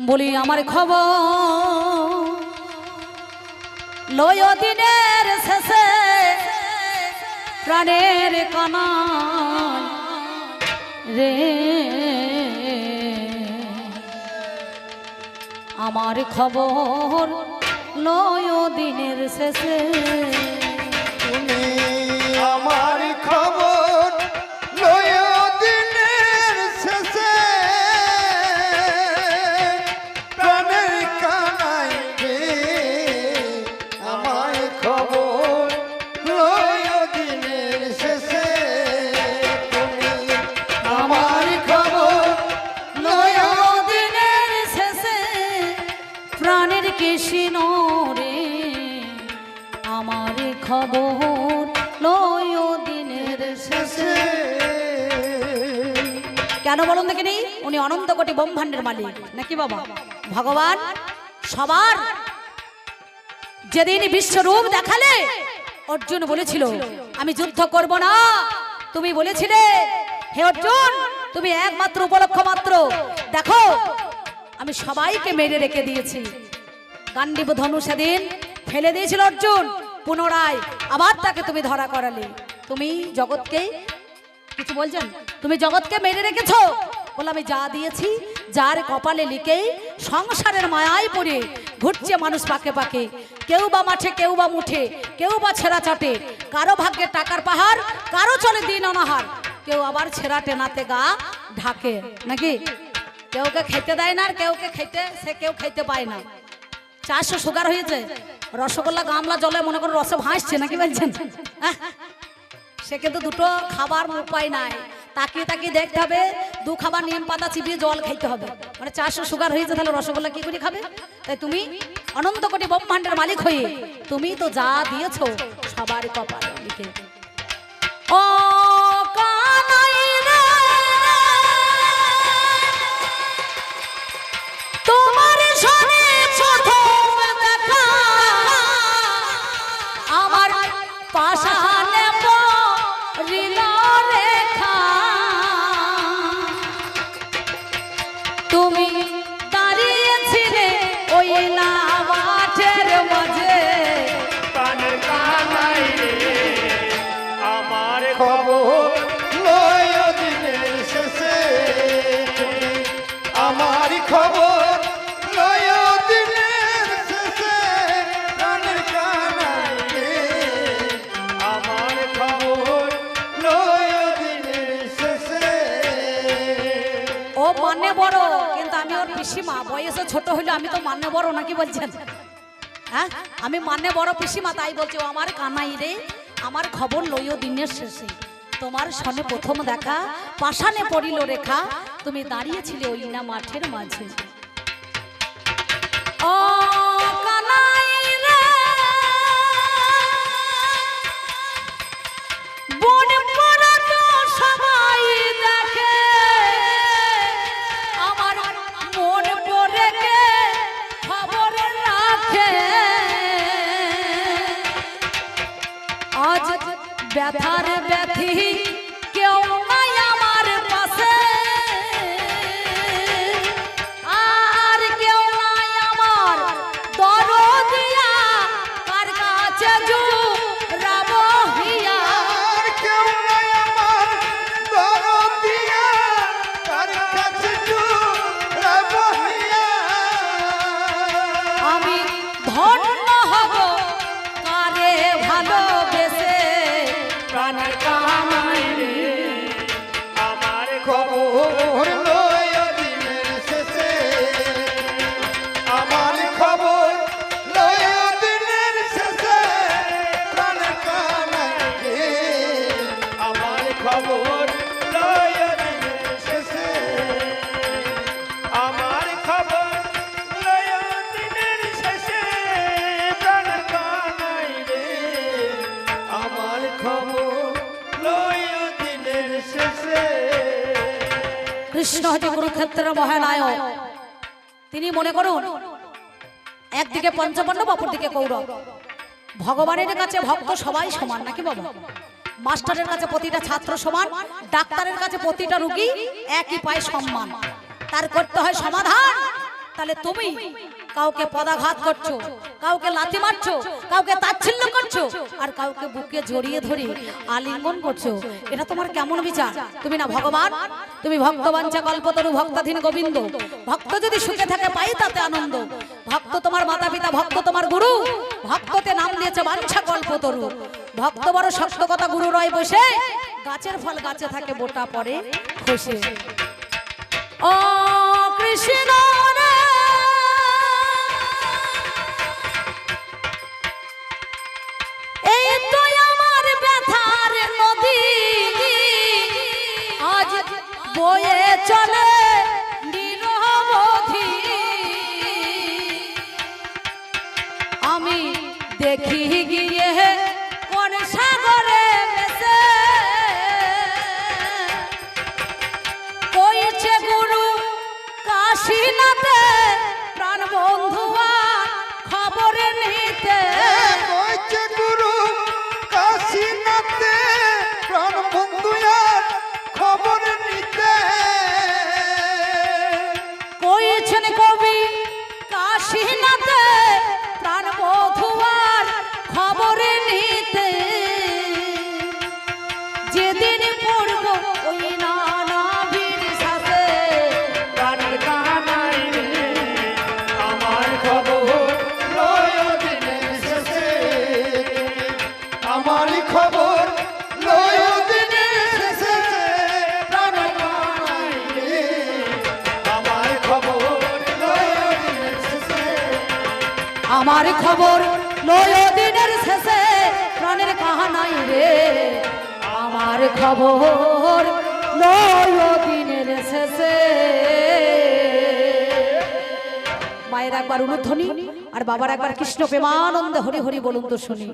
বলি, আমার খবর লয় দিনের শেষে প্রাণের কানায় রে। আমার খবর লয় দিনের শেষে আমার খবর কেন বলুন দেখিনি উনি অনন্ত কোটি ব্রহ্মাণ্ডের মালিক। নাকি বাবা? ভগবান, সবার। যেদিন বিশ্বরূপ দেখালে, অর্জুন বলেছিল, আমি যুদ্ধ করব না। তুমি বলেছিলে, হে অর্জুন, তুমি একমাত্র উপলক্ষ মাত্র। দেখো, আমি সবাইকে মেরে রেখে দিয়েছি। গান্ডীব ধনু সেদিন ফেলে দিয়েছিল অর্জুন, পুনরায় আবার তাকে তুমি ধরা করালে। তুমি জগৎকে কিছু বলছেন? তুমি জগৎকে মেরে রেখেছো? বলে আমি যা দিয়েছি, যার কপালে লিখে সংসারের মায়ায় পড়ে ঘুরছে মানুষ পাকে পাকে। কেউ বা মাঠে, কেউ বা মুঠে, কেউ বা ছেঁড়া চাটে। কারও ভাগ্যে টাকার পাহাড়, কারও চলে দিন অনাহার। কেউ আবার ছেঁড়া টেনাতে গা ঢাকে। নাকি? কেউকে খেতে দেয় না আর কেউকে খেতে, সে কেউ খেতে পায় না। চারশো সুগার হয়েছে। রসগোল্লা, গামলা, জলে মনে করো রসে ভাসছে, নাকি বলছেন? হ্যাঁ? সে কিন্তু দুটো খাবার উপায় নাই। তাকিয়ে তাকিয়ে দেখতে হবে, দু খাবার নিম পাতা চিবিয়ে জল খাইতে হবে। মানে চারশো সুগার হয়েছে তাহলে রসগোল্লা কি করে খাবে? তাই তুমি অনন্ত কোটি ব্রহ্মাণ্ডের মালিক হয়ে তুমি তো যা দিয়েছ, সবার কপাল ও তোমার তুমি মানে বড়। কিন্তু আমি ওর পিসিমা বয়সে ছোট হইল আমি তো মানে বড় নাকি বলছেন? হ্যাঁ? আমি মানে বড় পিসিমা তাই বলছি আমার কানাই রে আমার খবর লইও দিনের শেষে। তোমার সনে প্রথম দেখা পাশানে পড়িল রেখা তুমি দাঁড়িয়েছিলে ওই না মাঠের মাঝে। ও आज व्यथा रे व्यथी হচ্ছে কুরুক্ষেত্রের মহানায়ক। তিনি মনে করুন, একদিকে পঞ্চপাণ্ডব, অপরদিকে কৌরব। ভগবানের কাছে ভক্ত সবাই সমান, নাকি বাবা? মাস্টারের কাছে প্রতিটা ছাত্র সমান, ডাক্তারের কাছে প্রতিটা রুগী একই পায় সম্মান তার করতে হয় সমাধান। তাহলে তুমি কাউকে পদাঘাত করছ, কাউকে লাথি মারছো, কাউকে তাচ্ছিল্য করছ, আর কাউকে বুকে জড়িয়ে ধরে আলিঙ্গন করছ, এটা তোমার কেমন বিচার? তুমি না ভগবান? তুমি ভক্তবাঞ্ছা কল্পতরু ভক্তাধীন গোবিন্দ। ভক্ত যদি সুখে থাকে, পাই তাতে আনন্দ। ভক্ত তোমার মাতা পিতা ভক্ত তোমার গুরু। ভক্ততে নাম দিয়েছে বাঞ্ছা কল্পতরু। ভক্ত বড় শক্ত কথা, গুরু রয় বসে। গাছের ফল গাছে থাকে, বোটা পরে খসে। ও কৃষ্ণ! আমার খবর নয় দিনের শেষে প্রাণের কাহানাই রে। আমার খবর নয় দিনের শেষে। মায়ের একবার উনুধ্বনি আর বাবার একবার কৃষ্ণ প্রেমানন্দ হরি হরি বলুন তো শুনি।